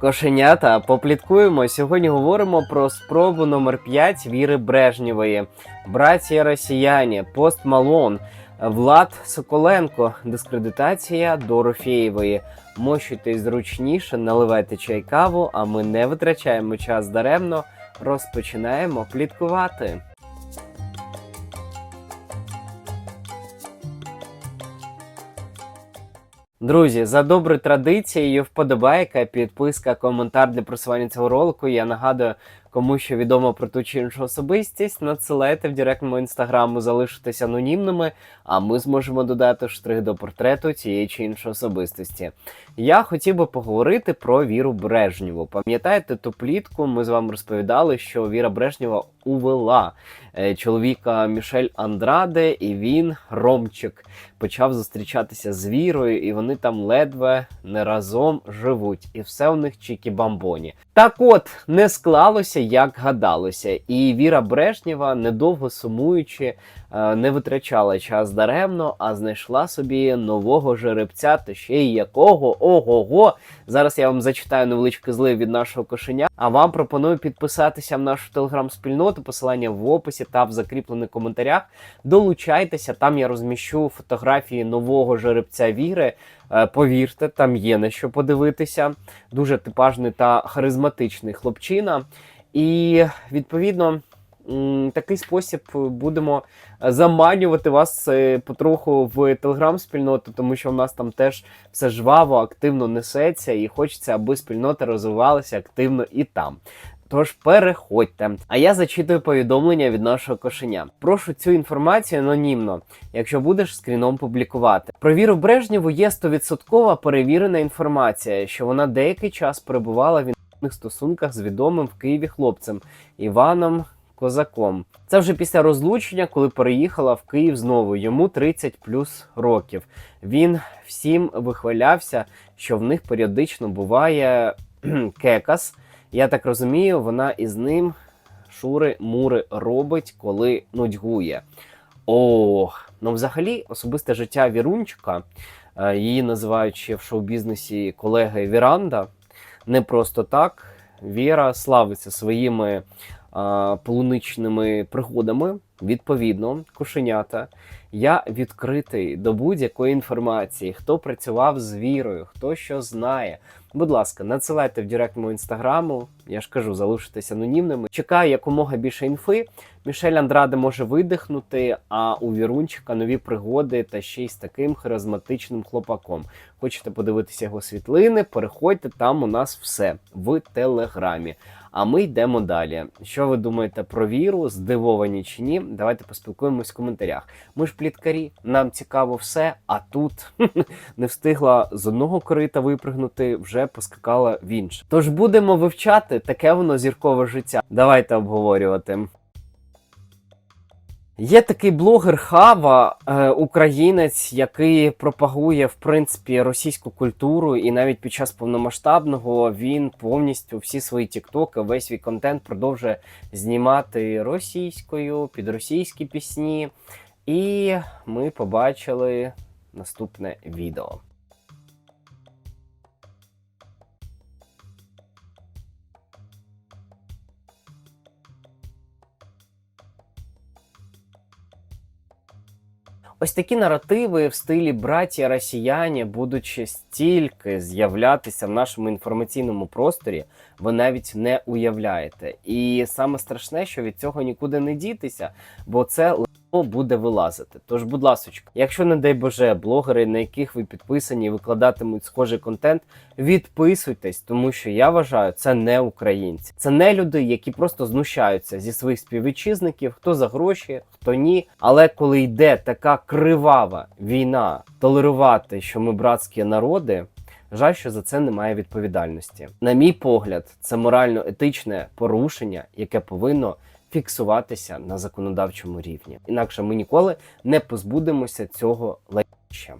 Кошенята, попліткуємо. Сьогодні говоримо про спробу номер 5 Віри Брежнєвої, братія росіяні, Пост Малон, Влад Соколенко, дискредитація Дорофєєвої. Мощуйтесь зручніше, наливайте чай каву, а ми не витрачаємо час даремно. Розпочинаємо пліткувати. Друзі, за доброю традицією, вподобайка, підписка, коментар для просування цього ролику. Я нагадую, кому що відомо про ту чи іншу особистість, надсилайте в директ мого інстаграму, залишитесь анонімними, а ми зможемо додати штрих до портрету цієї чи іншої особистості. Я хотів би поговорити про Віру Брежнєву. Пам'ятаєте ту плітку? Ми з вами розповідали, що Віра Брежнєва увела е, чоловіка Мішель Андраде, і він, Ромчик, почав зустрічатися з Вірою, і вони там ледве не разом живуть. І все у них чікі-бамбоні. Так от, не склалося, як гадалося. І Віра Брежнєва, недовго сумуючи, е, не витрачала час даремно, а знайшла собі нового жеребця, та ще й якого ого-го. Зараз я вам зачитаю невеличкий злив від нашого кошеня. А вам пропоную підписатися в нашу телеграм-спільноту, посилання в описі та в закріплених коментарях. Долучайтеся, там я розміщу фотографії нового жеребця Віри. Е, Повірте, там є на що подивитися. Дуже типажний та харизматичний хлопчина. І відповідно. Такий спосіб будемо заманювати вас е, потроху в телеграм-спільноту, тому що в нас там теж все жваво, активно несеться, і хочеться, аби спільнота розвивалася активно і там. Тож переходьте. А я зачитую повідомлення від нашого кошеня. Прошу цю інформацію анонімно, якщо будеш скріном публікувати. Про Віру Брежнєву є 100% перевірена інформація, що вона деякий час перебувала в інтимних стосунках з відомим в Києві хлопцем Іваном Козаком. Це вже після розлучення, коли переїхала в Київ знову. Йому 30 плюс років. Він всім вихвалявся, що в них періодично буває кекас. Я так розумію, вона із ним шури-мури робить, коли нудьгує. Ох, ну взагалі особисте життя Вірунчика, е, її називають ще в шоу-бізнесі колеги Віранда. Не просто так. Віра славиться своїми а, полуничними пригодами. Відповідно, кошенята. Я відкритий до будь-якої інформації, хто працював з вірою, хто що знає. Будь ласка, надсилайте в директ мого інстаграму. Я ж кажу, залишитесь анонімними. Чекаю якомога більше інфи. Мішель Андраде може видихнути, а у Вірунчика нові пригоди та ще й з таким харизматичним хлопаком. Хочете подивитися його світлини? Переходьте там. У нас все в телеграмі. А ми йдемо далі. Що ви думаєте про віру? Здивовані чи ні? Давайте поспілкуємось в коментарях. Ми ж пліткарі, нам цікаво все, а тут не встигла з одного корита випригнути, вже поскакала в інше. Тож будемо вивчати таке воно зіркове життя. Давайте обговорювати. Є такий блогер Хава, е, українець, який пропагує в принципі російську культуру, і навіть під час повномасштабного він повністю всі свої тіктоки, весь свій контент продовжує знімати російською під російські пісні. І ми побачили наступне відео. Ось такі наративи в стилі браті росіяні будуть стільки з'являтися в нашому інформаційному просторі, ви навіть не уявляєте. І саме страшне, що від цього нікуди не дітися, бо це буде вилазити. Тож, будь ласочка, якщо не дай Боже, блогери, на яких ви підписані, викладатимуть схожий контент, відписуйтесь, тому що я вважаю, це не українці, це не люди, які просто знущаються зі своїх співвітчизників, хто за гроші, хто ні. Але коли йде така кривава війна, толерувати, що ми братські народи. Жаль, що за це немає відповідальності. На мій погляд, це морально-етичне порушення, яке повинно фіксуватися на законодавчому рівні. Інакше ми ніколи не позбудемося цього лайча.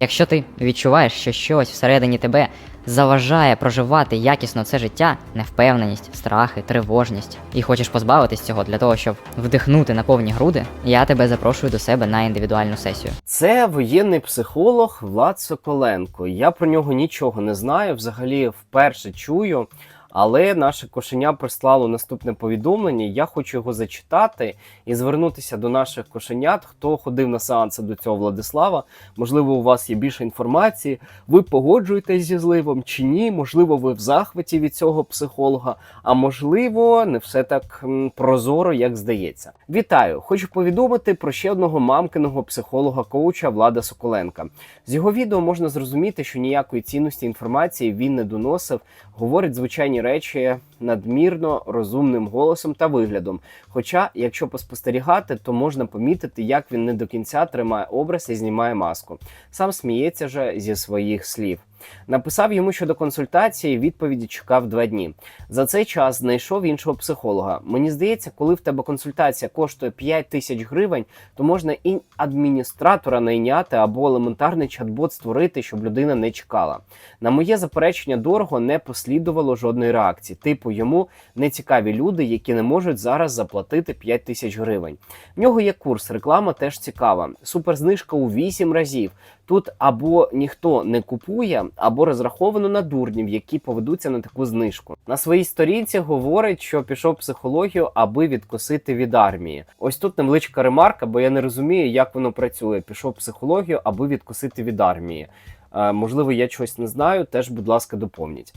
Якщо ти відчуваєш, що щось всередині тебе заважає проживати якісно це життя, невпевненість, страхи, тривожність, і хочеш позбавитись цього для того, щоб вдихнути на повні груди, я тебе запрошую до себе на індивідуальну сесію. Це воєнний психолог Влад Соколенко. Я про нього нічого не знаю, взагалі вперше чую. Але наше кошеня прислало наступне повідомлення. Я хочу його зачитати і звернутися до наших кошенят, хто ходив на сеанси до цього Владислава. Можливо, у вас є більше інформації. Ви погоджуєтесь зі зливом чи ні? Можливо, ви в захваті від цього психолога, а можливо, не все так прозоро, як здається. Вітаю! Хочу повідомити про ще одного мамкиного психолога-коуча Влада Соколенка. З його відео можна зрозуміти, що ніякої цінності інформації він не доносив, говорить звичайні речі надмірно розумним голосом та виглядом. Хоча, якщо поспостерігати, то можна помітити, як він не до кінця тримає образ і знімає маску. Сам сміється же зі своїх слів. Написав йому щодо консультації, відповіді чекав два дні. За цей час знайшов іншого психолога. Мені здається, коли в тебе консультація коштує 5 тисяч гривень, то можна і адміністратора найняти або елементарний чат-бот створити, щоб людина не чекала. На моє заперечення дорого не послідувало жодної реакції. Типу, йому не цікаві люди, які не можуть зараз заплатити 5 тисяч гривень. В нього є курс, реклама теж цікава. Суперзнижка у 8 разів. Тут або ніхто не купує, або розраховано на дурнів, які поведуться на таку знижку. На своїй сторінці говорить, що пішов психологію, аби відкосити від армії. Ось тут невеличка ремарка, бо я не розумію, як воно працює. Пішов психологію, аби відкосити від армії. Е, можливо, я чогось не знаю. Теж, будь ласка, доповніть.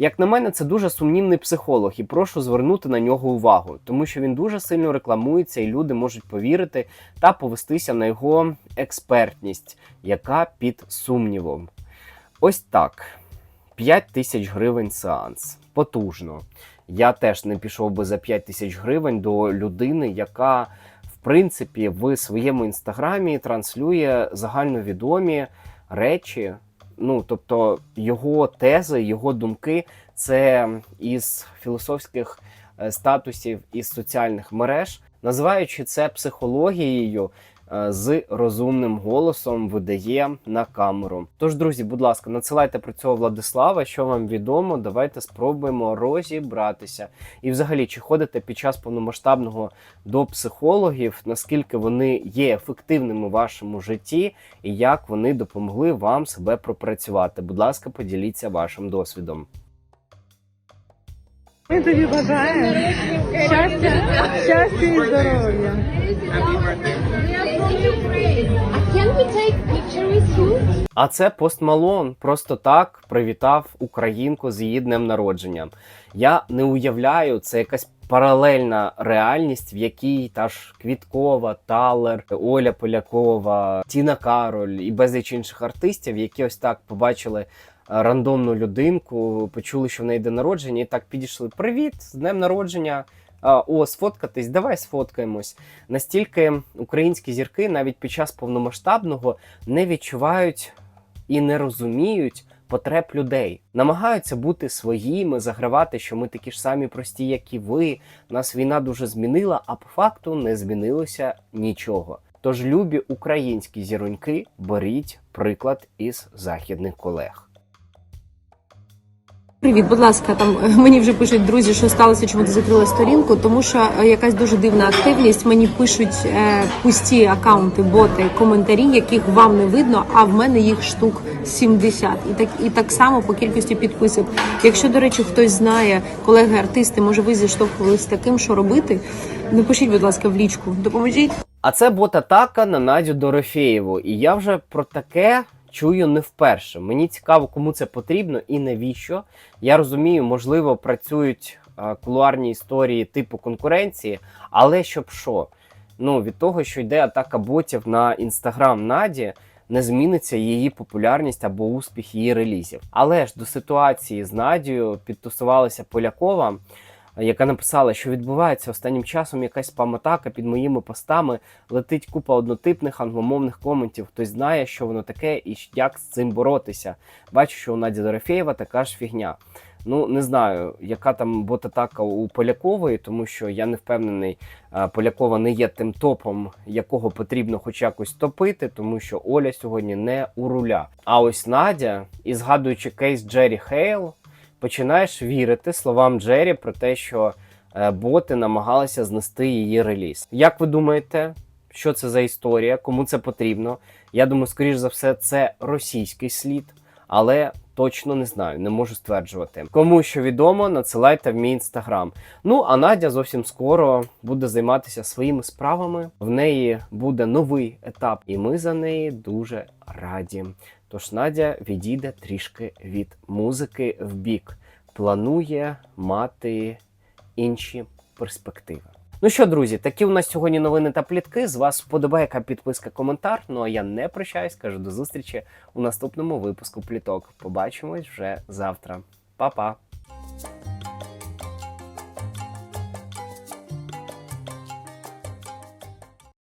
Як на мене, це дуже сумнівний психолог, і прошу звернути на нього увагу, тому що він дуже сильно рекламується, і люди можуть повірити та повестися на його експертність, яка під сумнівом. Ось так: 5 тисяч гривень сеанс. Потужно. Я теж не пішов би за 5 тисяч гривень до людини, яка, в принципі, в своєму інстаграмі транслює загальновідомі речі. Ну, тобто його тези, його думки це із філософських е, статусів із соціальних мереж, називаючи це психологією з розумним голосом, видає на камеру. Тож, друзі, будь ласка, надсилайте про цього Владислава, що вам відомо. Давайте спробуємо розібратися. І, взагалі, чи ходите під час повномасштабного до психологів, наскільки вони є ефективними в вашому житті, і як вони допомогли вам себе пропрацювати. Будь ласка, поділіться вашим досвідом. Ми тобі бажаємо щастя, щастя і здоров'я. А це Пост Малон просто так привітав українку з її днем народження. Я не уявляю, це якась паралельна реальність, в якій та ж Квіткова, Талер, Оля Полякова, Тіна Кароль і безліч інших артистів, які ось так побачили. е, Рандомну людинку, почули, що в неї день народження, і так підійшли. Привіт, з днем народження. О, сфоткатись, давай сфоткаємось. Настільки українські зірки навіть під час повномасштабного не відчувають і не розуміють потреб людей. Намагаються бути своїми, загравати, що ми такі ж самі прості, як і ви. Нас війна дуже змінила, а по факту не змінилося нічого. Тож, любі українські зіроньки, беріть приклад із західних колег. Привіт, будь ласка, там е, мені вже пишуть друзі, що сталося, чому ти закрила сторінку, тому що е, якась дуже дивна активність. Мені пишуть е, пусті акаунти, боти, коментарі, яких вам не видно, а в мене їх штук 70. І так і так само по кількості підписок. Якщо, до речі, хтось знає, колеги артисти, може ви зіштовхувалися з таким, що робити. Напишіть, будь ласка, в лічку. Допоможіть. А це бот-атака на Надю Дорофєєву. І я вже про таке чую не вперше. Мені цікаво, кому це потрібно і навіщо. Я розумію, можливо, працюють а, кулуарні історії типу конкуренції, але щоб що? Ну, від того, що йде атака ботів на інстаграм Наді, не зміниться її популярність або успіх її релізів. Але ж до ситуації з Надією підтусувалася Полякова. Яка написала, що відбувається останнім часом якась спам-атака під моїми постами, летить купа однотипних англомовних коментів. Хтось знає, що воно таке і як з цим боротися. Бачу, що у Наді Дорофєєва така ж фігня. Ну, не знаю, яка там ботатака у Полякової, тому що я не впевнений, Полякова не є тим топом, якого потрібно хоч якось топити, тому що Оля сьогодні не у руля. А ось Надя, і згадуючи кейс Джері Хейл, починаєш вірити словам Джері про те, що е, боти намагалися знести її реліз. Як ви думаєте, що це за історія? Кому це потрібно? Я думаю, скоріш за все, це російський слід, але точно не знаю, не можу стверджувати. Кому що відомо, надсилайте в мій інстаграм. Ну а Надя зовсім скоро буде займатися своїми справами. В неї буде новий етап, і ми за неї дуже раді. Тож Надя відійде трішки від музики в бік, планує мати інші перспективи. Ну що, друзі, такі у нас сьогодні новини та плітки. З вас вподобайка, підписка, коментар. Ну а я не прощаюсь, кажу до зустрічі у наступному випуску пліток. Побачимось вже завтра. Па-па!